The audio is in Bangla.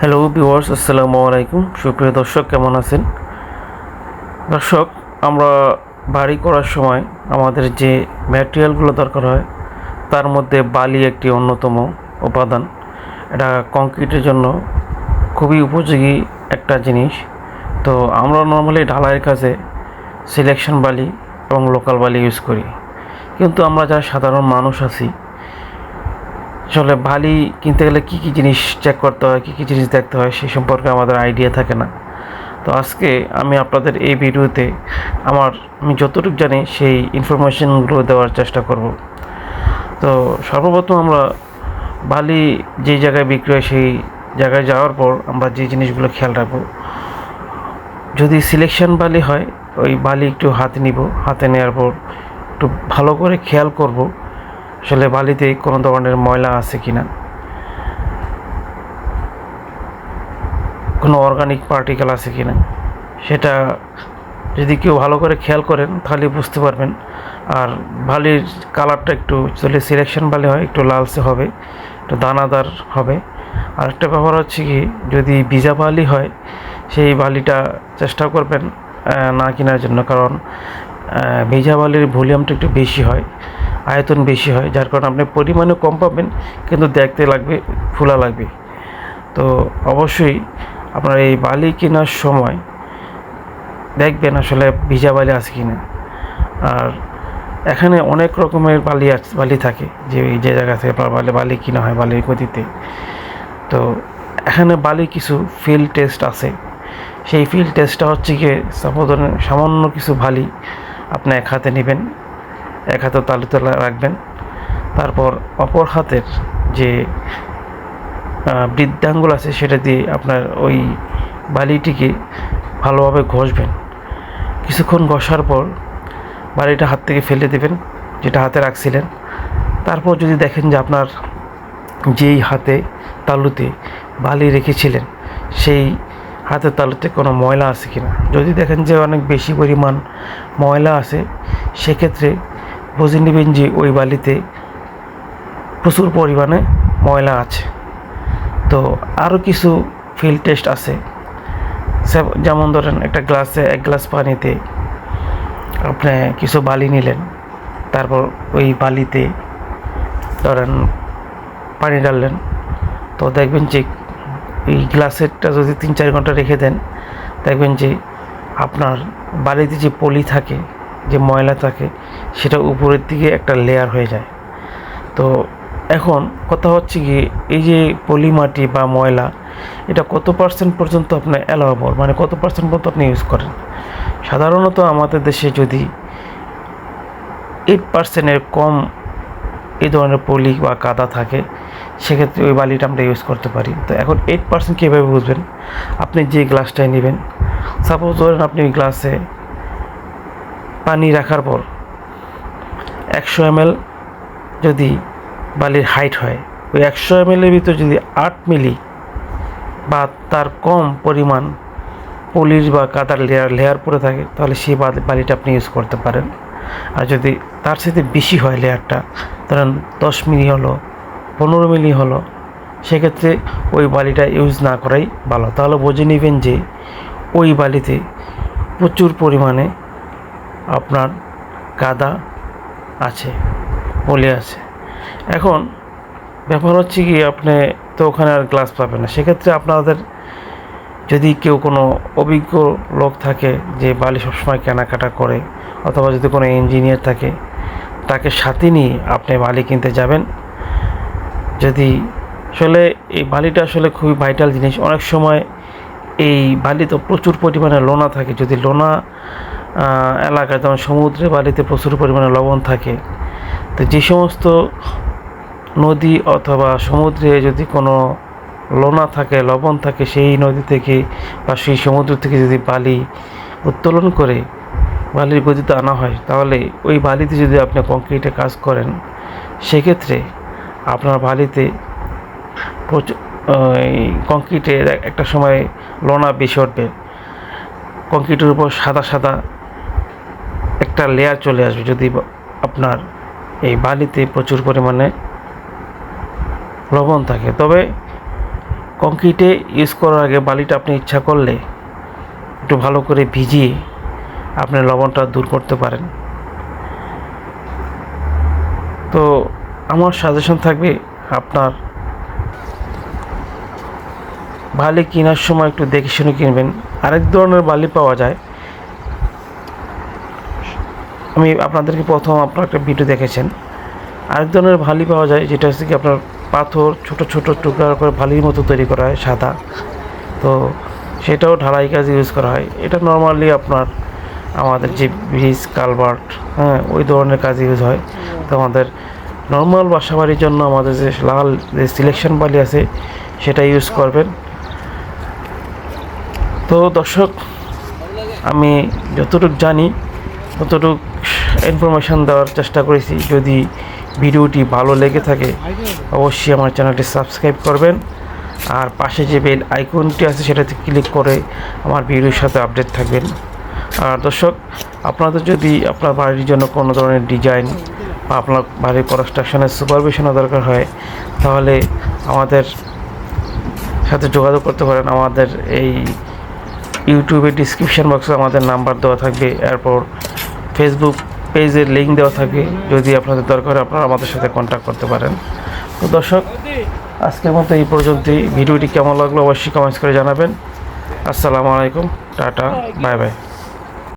হ্যালো ভিউয়ার্স আসসালামু আলাইকুম সুপ্রিয় দর্শক, কেমন আছেন? দর্শক, আমরা বাড়ি করার সময় আমাদের যে ম্যাটেরিয়ালগুলো দরকার হয়, তার মধ্যে বালি একটি অন্যতম উপাদান। এটা কংক্রিটের জন্য খুবই উপযোগী একটা জিনিস। তো আমরা নর্মালি ঢালাইয়ের কাজে সিলেকশন বালি এবং লোকাল বালি ইউজ করি। কিন্তু আমরা যারা সাধারণ মানুষ আছি আসলে বালি কিনতে গেলে কী কী জিনিস চেক করতে হয়, কী কী জিনিস দেখতে হয় সেই সম্পর্কে আমাদের আইডিয়া থাকে না। তো আজকে আমি আপনাদের এই ভিডিওতে আমার, আমি যতটুকু জানি সেই ইনফরমেশনগুলো দেওয়ার চেষ্টা করব। তো সর্বপ্রথম আমরা বালি যেই জায়গায় বিক্রি হয় সেই জায়গায় যাওয়ার পর আমরা যে জিনিসগুলো খেয়াল রাখব। যদি সিলেকশন বালি হয়, ওই বালি একটু হাতে নিব, হাতে নেওয়ার পর একটু ভালো করে খেয়াল করব। আসলে বালিতে কোনো ধরনের ময়লা আছে কি না কোনো অর্গানিক পার্টিকেল আছে কি না সেটা যদি কেউ ভালো করে খেয়াল করেন, তাহলে বুঝতে পারবেন। আর বালির কালারটা একটু চলে সিলেকশন বালি হয়, একটু লালচে হবে, একটু দানাদার হবে। আর একটা ব্যাপার হচ্ছে কি, যদি ভিজা বালি হয়, সেই বালিটা চেষ্টা করবেন না কেনার জন্য। কারণ ভিজা বালির ভলিউমটা একটু বেশি হয়। আয়তন বেশি হয়, যার কারণে আপনি পরিমাণে কম পাবেন, কিন্তু দেখতে লাগবে, ফুলা লাগবে। তো অবশ্যই আপনার এই বালি কেনার সময় দেখবেন আসলে ভিজা বালি আছে কিনা। আর এখানে অনেক রকমের বালি আছে, বালি থাকে, যে যে জায়গা থেকে আপনার বালি বালি কিনা হয় বালির গতিতে। তো এখানে বালি কিছু ফিল্ড টেস্ট আছে। সেই ফিল্ড টেস্টটা হচ্ছে গিয়ে সাপোজ সামান্য কিছু বালি আপনি এক হাতে নেবেন। এক হাতে তালুতে লা- রাখবেন। তারপর অপর হাতের যে বৃদ্ধাঙ্গুল আছে সেটা দিয়ে আপনার ওই বালিটিকে ভালোভাবে ঘষবেন। কিছুক্ষণ ঘষার পর বালিটা হাত থেকে ফেলে দেবেন, যেটা হাতে রাখছিলেন। তারপর যদি দেখেন যে আপনার যেই হাতে তালুতে বালি রেখেছিলেন, সেই হাতের তালুতে কোনো ময়লা আছে কিনা? যদি দেখেন যে অনেক বেশি পরিমাণ ময়লা আছে, সেক্ষেত্রে বুঝে নেবেন যে ওই বালিতে প্রচুর পরিমাণে ময়লা আছে। তো আরও কিছু ফিল্ড টেস্ট আছে। যেমন ধরেন একটা গ্লাসে এক গ্লাস পানিতে আপনি কিছু বালি নিলেন, তারপর ওই বালিতে ধরেন পানি ডাললেন তো দেখবেন যে এই গ্লাসেরটা যদি তিন চার ঘণ্টা রেখে দেন, দেখবেন যে আপনার বালিতে যে পলি থাকে যে ময়লা থাকে, সেটা উপরের দিকে একটা লেয়ার হয়ে যায়। তো এখন কথা হচ্ছে কি এই যে পলি মাটি বা ময়লা, এটা কত পার্সেন্ট পর্যন্ত আপনার অ্যালাওয়েবল মানে কত পার্সেন্ট পর্যন্ত আপনি ইউজ করেন? সাধারণত আমাদের দেশে যদি এইট পার্সেন্টের কম এই ধরনের পলি বা কাদা থাকে, সেক্ষেত্রে ওই বালিটা আমরা ইউজ করতে পারি। তো এখন এইট পার্সেন্ট কীভাবে বুঝবেন? আপনি যে গ্লাসটাই নেবেন সাপোজ ধরেন আপনি ওই গ্লাসে পানি রাখার পর একশো এমএল যদি বালির হাইট হয়, ওই একশো এমএলের ভিতর যদি আট মিলি বা তার কম পরিমাণ পলিশ বা কাদার লেয়ার লেয়ার পড়ে থাকে, তাহলে সেই বালি- বালিটা আপনি ইউজ করতে পারেন। আর যদি তার সাথে বেশি হয় লেয়ারটা, ধরেন দশ মিলি হলো, পনেরো মিলি হলো, সেক্ষেত্রে ওই বালিটা ইউজ না করাই ভালো। তাহলে বুঝে নেবেন যে ওই বালিতে প্রচুর পরিমাণে আপনার কাদা আছে পলি আছে। এখন ব্যাপার হচ্ছে কি, আপনি তো ওখানে আর গ্লাস পাবেন না। সেক্ষেত্রে আপনাদের যদি কেউ কোনো অভিজ্ঞ লোক থাকে যে বালি সবসময় কেনাকাটা করে, অথবা যদি কোনো ইঞ্জিনিয়ার থাকে, তাকে সাথে নিয়ে আপনি বালি কিনতে যাবেন। যদি আসলে এই বালিটা আসলে খুবই ভাইটাল জিনিস। অনেক সময় এই বালি তো প্রচুর পরিমাণে লোনা থাকে। যদি লোনা এলাকায় যেমন সমুদ্রে বালিতে প্রচুর পরিমাণে লবণ থাকে। তো যে সমস্ত নদী অথবা সমুদ্রে যদি কোনো লোনা থাকে, লবণ থাকে, সেই নদী থেকে বা সেই সমুদ্র থেকে যদি বালি উত্তোলন করে, বালির গতিতে আনা হয়, তাহলে ওই বালিতে যদি আপনি কংক্রিটে কাজ করেন, সেক্ষেত্রে আপনার বালিতে প্রচুর কংক্রিটের একটা সময় লোনা বেশি উঠবে। কংক্রিটের উপর সাদা সাদা একটা লেয়ার চলে আসবে যদি আপনার এই বালিতে প্রচুর পরিমাণে লবণ থাকে। তবে কংক্রিটে ইউজ করার আগে বালিটা আপনি ইচ্ছা করলে একটু ভালো করে ভিজিয়ে আপনি লবণটা দূর করতে পারেন। তো আমার সাজেশন থাকবে আপনার বালি কেনার সময় একটু দেখে শুনে কিনবেন। আরেক ধরনের বালি পাওয়া যায় আমি আপনাদেরকে প্রথম আপনার একটা ভিডিও দেখেছেন। আরেক ধরনের ভালি পাওয়া যায়, যেটা হচ্ছে কি আপনার পাথর ছোট ছোট টুকরা করে ভালির মতো তৈরি করা হয়, সাদা। তো সেটাও ঢালাই কাজে ইউজ করা হয়। এটা নর্মালি আপনার আমাদের যে ব্রিজ কালভার্ট হ্যাঁ ওই ধরনের কাজে ইউজ হয়। তো আমাদের নর্মাল বাসা বাড়ির জন্য আমাদের যে লাল যে সিলেকশন বালি আছে, সেটা ইউজ করবেন। তো দর্শক, আমি যতটুকু জানি, ততটুকু ইনফরমেশান দেওয়ার চেষ্টা করেছি। যদি ভিডিওটি ভালো লেগে থাকে, অবশ্যই আমার চ্যানেলটি সাবস্ক্রাইব করবেন। আর পাশে যে বেল আইকনটি আছে, সেটাতে ক্লিক করে আমার ভিডিওর সাথে আপডেট থাকবেন। আর দর্শক, আপনাদের যদি আপনার বাড়ির জন্য কোনো ধরনের ডিজাইন বা আপনার বাড়ির কনস্ট্রাকশনের সুপারভিশনও দরকার হয়, তাহলে আমাদের সাথে যোগাযোগ করতে পারেন। আমাদের এই ইউটিউবের ডিসক্রিপশন বক্সে আমাদের নাম্বার দেওয়া থাকবে। এরপর ফেসবুক পেজের লিঙ্ক দেওয়া থাকে। যদি আপনাদের দরকার আপনারা আমাদের সাথে কন্ট্যাক্ট করতে পারেন। তো দর্শক, আজকের মতো এই পর্যন্তই। ভিডিওটি কেমন লাগল অবশ্যই কমেন্টস করে জানাবেন। আসসালামু আলাইকুম, টাটা বাই বাই